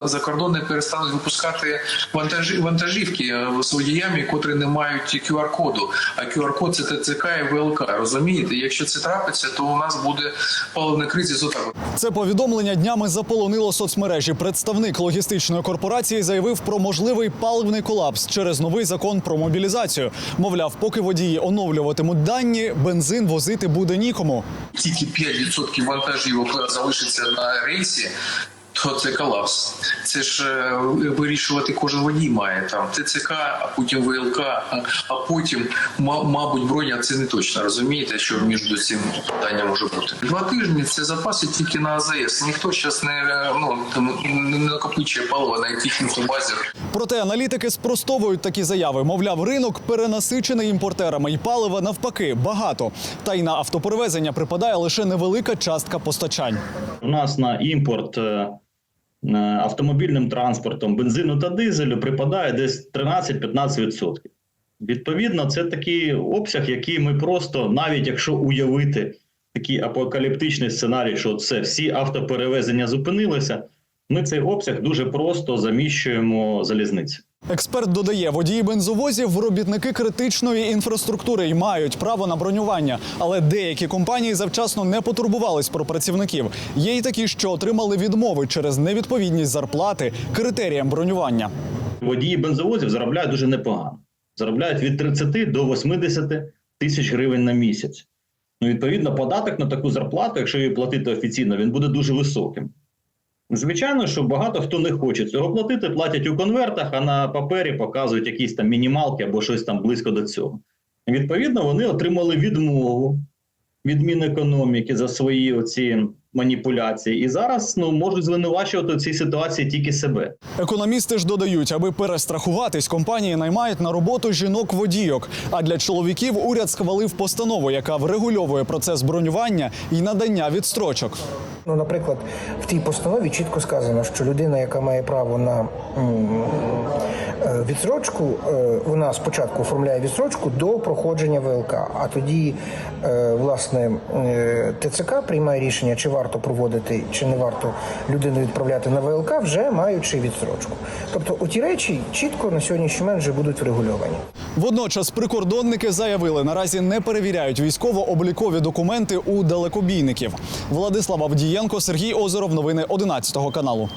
За кордон не перестануть випускати вантажі, вантажівки е, з водіями, котрі не мають QR-коду. А QR-код це ТЦК і ВЛК. Розумієте? Якщо це трапиться, то у нас буде паливний кризис. Отак. Це повідомлення днями заполонило соцмережі. Представник логістичної корпорації заявив про можливий паливний колапс через новий закон про мобілізацію. Мовляв, поки водії оновлюватимуть дані, бензин возити буде нікому. Тільки 5% вантажівок залишиться на рейсі. То це колапс. Це ж е, вирішувати кожен водій має там ТЦК, а потім ВЛК, а- потім, ма- мабуть, броня. Це не точно розумієте, що між цим питання може бути. Два тижні це запаси тільки на АЗС. Ніхто зараз не е, ну там не накопичує паливо на яких інфобазах. Проте аналітики спростовують такі заяви. Мовляв, ринок перенасичений імпортерами і палива навпаки багато. Та й на автоперевезення припадає лише невелика частка постачань. У нас на імпорт е, автомобільним транспортом бензину та дизелю припадає десь 13-15%. Відповідно, це такий обсяг, який ми просто, навіть якщо уявити такий апокаліптичний сценарій, що це всі автоперевезення зупинилися, ми цей обсяг дуже просто заміщуємо залізниці. Експерт додає, водії бензовозів робітники критичної інфраструктури і мають право на бронювання. Але деякі компанії завчасно не потурбувались про працівників. Є й такі, що отримали відмови через невідповідність зарплати критеріям бронювання. Водії бензовозів заробляють дуже непогано. Заробляють від 30 до 80 тисяч гривень на місяць. Ну, відповідно, податок на таку зарплату, якщо її платити офіційно, він буде дуже високим. Звичайно, що багато хто не хоче цього платити, платять у конвертах, а на папері показують якісь там мінімалки або щось там близько до цього. Відповідно, вони отримали відмову від Мінекономіки за свої оці маніпуляції. І зараз ну, можуть звинувачувати в цій ситуації тільки себе. Економісти ж додають, аби перестрахуватись, компанії наймають на роботу жінок-водійок. А для чоловіків уряд схвалив постанову, яка врегульовує процес бронювання і надання відстрочок. Ну, наприклад, в тій постанові чітко сказано, що людина, яка має право на е, відсрочку, е, вона спочатку оформляє відсрочку до проходження ВЛК, а тоді е, власне ТЦК приймає рішення, чи варто проводити, чи не варто людину відправляти на ВЛК, вже маючи відсрочку. Тобто, оті речі чітко на сьогоднішній момент вже будуть врегульовані. Водночас прикордонники заявили, наразі не перевіряють військово-облікові документи у далекобійників. Владислав Авдієнко, Сергій Озеров. Новини 11 каналу.